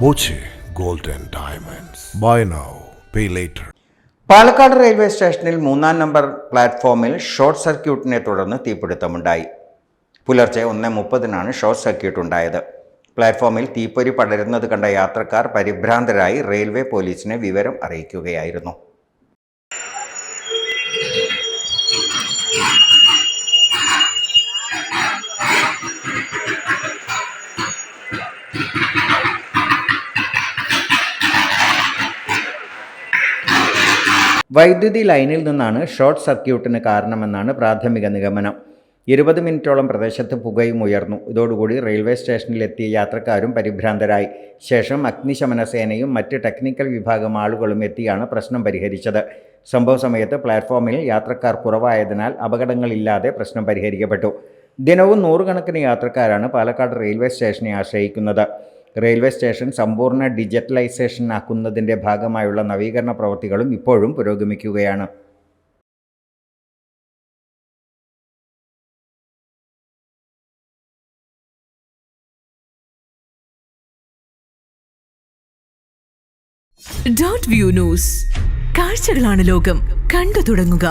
Boche gold Diamonds. Buy now, pay later. Palakkad railway സ്റ്റേഷനിൽ മൂന്നാം number പ്ലാറ്റ്ഫോമിൽ short സർക്യൂട്ടിനെ തുടർന്ന് തീപിടുത്തമുണ്ടായി പുലർച്ചെ ഒന്ന് മുപ്പതിനാണ് ഷോർട്ട് സർക്യൂട്ട് ഉണ്ടായത് പ്ലാറ്റ്ഫോമിൽ തീപ്പൊരി പടരുന്നത് കണ്ട യാത്രക്കാർ പരിഭ്രാന്തരായി റെയിൽവേ പോലീസിനെ വിവരം അറിയിക്കുകയായിരുന്നു വൈദ്യുതി ലൈനിൽ നിന്നാണ് ഷോർട്ട് സർക്യൂട്ടിന് കാരണമെന്നാണ് പ്രാഥമിക നിഗമനം. ഇരുപത് മിനിറ്റോളം പ്രദേശത്ത് പുകയും ഉയർന്നു. ഇതോടുകൂടി റെയിൽവേ സ്റ്റേഷനിലെത്തിയ യാത്രക്കാരും പരിഭ്രാന്തരായി. ശേഷം അഗ്നിശമന സേനയും മറ്റ് ടെക്നിക്കൽ വിഭാഗം ആളുകളും എത്തിയാണ് പ്രശ്നം പരിഹരിച്ചത്. സംഭവ സമയത്ത് പ്ലാറ്റ്ഫോമിൽ യാത്രക്കാർ കുറവായതിനാൽ അപകടങ്ങളില്ലാതെ പ്രശ്നം പരിഹരിക്കപ്പെട്ടു. ദിനവും നൂറുകണക്കിന് യാത്രക്കാരാണ് പാലക്കാട് റെയിൽവേ സ്റ്റേഷനെ ആശ്രയിക്കുന്നത്. റെയിൽവേ സ്റ്റേഷൻ സമ്പൂർണ ഡിജിറ്റലൈസേഷൻ ആക്കുന്നതിന്റെ ഭാഗമായുള്ള നവീകരണ പ്രവൃത്തികളും ഇപ്പോഴും പുരോഗമിക്കുകയാണ്. ഡോട്ട് വ്യൂ ന്യൂസ് കാഴ്ചകളാണ് ലോകം. കണ്ടു തുടങ്ങുക.